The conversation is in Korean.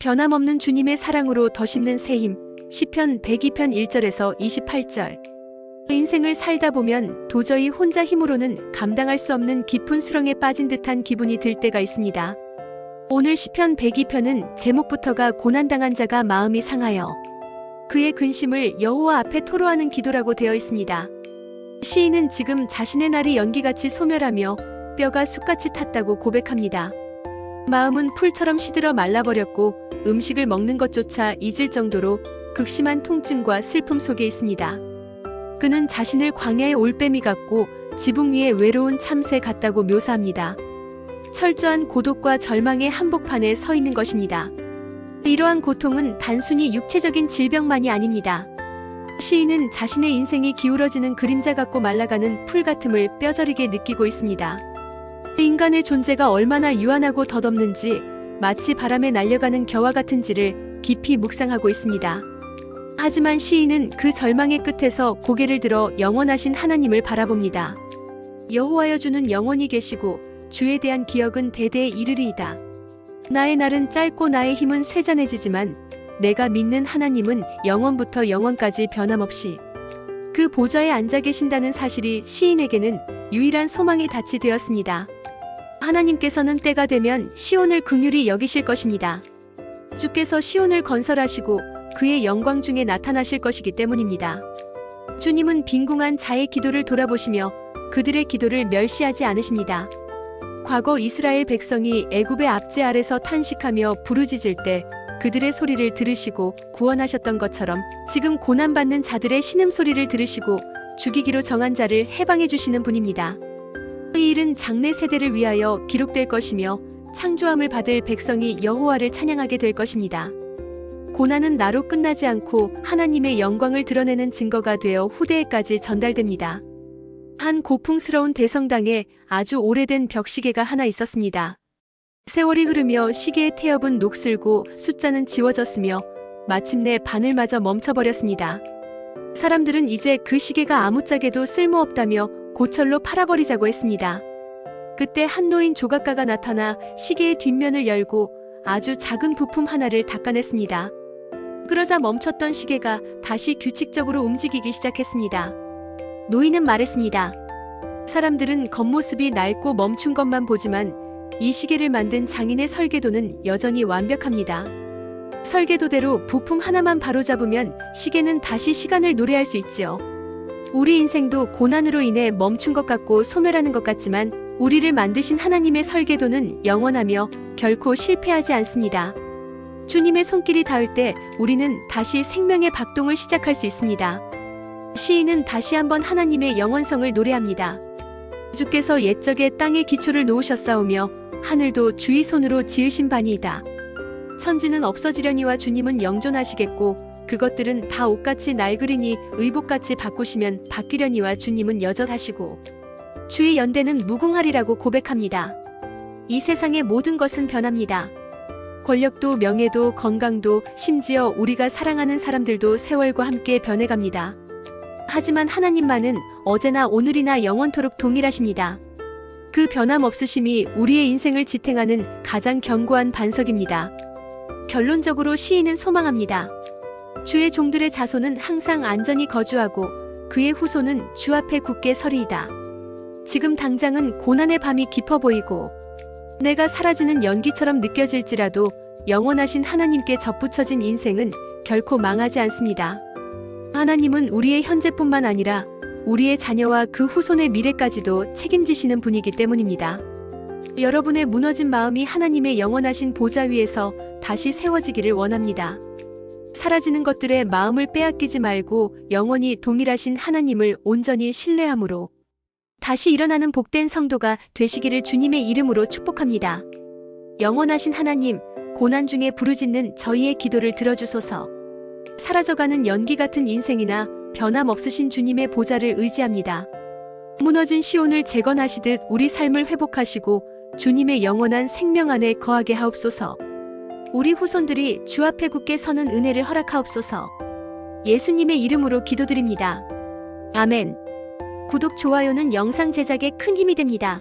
변함없는 주님의 사랑으로 더 심는 새 힘. 시편 102편 1절에서 28절. 인생을 살다 보면 도저히 혼자 힘으로는 감당할 수 없는 깊은 수렁에 빠진 듯한 기분이 들 때가 있습니다. 오늘 시편 102편은 제목부터가 고난당한 자가 마음이 상하여 그의 근심을 여호와 앞에 토로하는 기도라고 되어 있습니다. 시인은 지금 자신의 날이 연기같이 소멸하며 뼈가 숯같이 탔다고 고백합니다. 마음은 풀처럼 시들어 말라버렸고 음식을 먹는 것조차 잊을 정도로 극심한 통증과 슬픔 속에 있습니다. 그는 자신을 광야의 올빼미 같고 지붕 위의 외로운 참새 같다고 묘사합니다. 철저한 고독과 절망의 한복판에 서 있는 것입니다. 이러한 고통은 단순히 육체적인 질병만이 아닙니다. 시인은 자신의 인생이 기울어지는 그림자 같고 말라가는 풀 같음을 뼈저리게 느끼고 있습니다. 인간의 존재가 얼마나 유한하고 덧없는지 마치 바람에 날려가는 겨와 같은지를 깊이 묵상하고 있습니다. 하지만 시인은 그 절망의 끝에서 고개를 들어 영원하신 하나님을 바라봅니다. 여호와여 주는 영원히 계시고 주에 대한 기억은 대대에 이르리이다. 나의 날은 짧고 나의 힘은 쇠잔해지지만 내가 믿는 하나님은 영원부터 영원까지 변함없이 그 보좌에 앉아 계신다는 사실이 시인에게는 유일한 소망의 닻이 되었습니다. 하나님께서는 때가 되면 시온을 긍휼히 여기실 것입니다. 주께서 시온을 건설하시고 그의 영광 중에 나타나실 것이기 때문입니다. 주님은 빈궁한 자의 기도를 돌아보시며 그들의 기도를 멸시하지 않으십니다. 과거 이스라엘 백성이 애굽의 압제 아래서 탄식하며 부르짖을 때 그들의 소리를 들으시고 구원하셨던 것처럼 지금 고난받는 자들의 신음소리를 들으시고 죽이기로 정한 자를 해방해 주시는 분입니다. 이 일은 장래 세대를 위하여 기록될 것이며 창조함을 받을 백성이 여호와를 찬양하게 될 것입니다. 고난은 나로 끝나지 않고 하나님의 영광을 드러내는 증거가 되어 후대에까지 전달됩니다. 한 고풍스러운 대성당에 아주 오래된 벽시계가 하나 있었습니다. 세월이 흐르며 시계의 태엽은 녹슬고 숫자는 지워졌으며 마침내 바늘마저 멈춰버렸습니다. 사람들은 이제 그 시계가 아무짝에도 쓸모없다며 고철로 팔아버리자고 했습니다. 그때 한 노인 조각가가 나타나 시계의 뒷면을 열고 아주 작은 부품 하나를 닦아냈습니다. 그러자 멈췄던 시계가 다시 규칙적으로 움직이기 시작했습니다. 노인은 말했습니다. 사람들은 겉모습이 낡고 멈춘 것만 보지만 이 시계를 만든 장인의 설계도는 여전히 완벽합니다. 설계도대로 부품 하나만 바로잡으면 시계는 다시 시간을 노래할 수 있지요. 우리 인생도 고난으로 인해 멈춘 것 같고 소멸하는 것 같지만 우리를 만드신 하나님의 설계도는 영원하며 결코 실패하지 않습니다. 주님의 손길이 닿을 때 우리는 다시 생명의 박동을 시작할 수 있습니다. 시인은 다시 한번 하나님의 영원성을 노래합니다. 주께서 옛적에 땅에 기초를 놓으셨사오며 하늘도 주의 손으로 지으신 바니이다. 천지는 없어지려니와 주님은 영존하시겠고 그것들은 다 옷같이 낡으리니 의복같이 바꾸시면 바뀌려니와 주님은 여전하시고 주의 연대는 무궁하리라고 고백합니다. 이 세상의 모든 것은 변합니다. 권력도 명예도 건강도 심지어 우리가 사랑하는 사람들도 세월과 함께 변해갑니다. 하지만 하나님만은 어제나 오늘이나 영원토록 동일하십니다. 그 변함없으심이 우리의 인생을 지탱하는 가장 견고한 반석입니다. 결론적으로 시인은 소망합니다. 주의 종들의 자손은 항상 안전히 거주하고 그의 후손은 주 앞에 굳게 서리이다. 지금 당장은 고난의 밤이 깊어 보이고 내가 사라지는 연기처럼 느껴질지라도 영원하신 하나님께 접붙여진 인생은 결코 망하지 않습니다. 하나님은 우리의 현재뿐만 아니라 우리의 자녀와 그 후손의 미래까지도 책임지시는 분이기 때문입니다. 여러분의 무너진 마음이 하나님의 영원하신 보좌 위에서 다시 세워지기를 원합니다. 사라지는 것들의 마음을 빼앗기지 말고 영원히 동일하신 하나님을 온전히 신뢰함으로 다시 일어나는 복된 성도가 되시기를 주님의 이름으로 축복합니다. 영원하신 하나님, 고난 중에 부르짖는 저희의 기도를 들어주소서. 사라져가는 연기 같은 인생이나 변함없으신 주님의 보좌를 의지합니다. 무너진 시온을 재건하시듯 우리 삶을 회복하시고 주님의 영원한 생명 안에 거하게 하옵소서. 우리 후손들이 주 앞에 굳게 서는 은혜를 허락하옵소서. 예수님의 이름으로 기도드립니다. 아멘. 구독, 좋아요는 영상 제작에 큰 힘이 됩니다.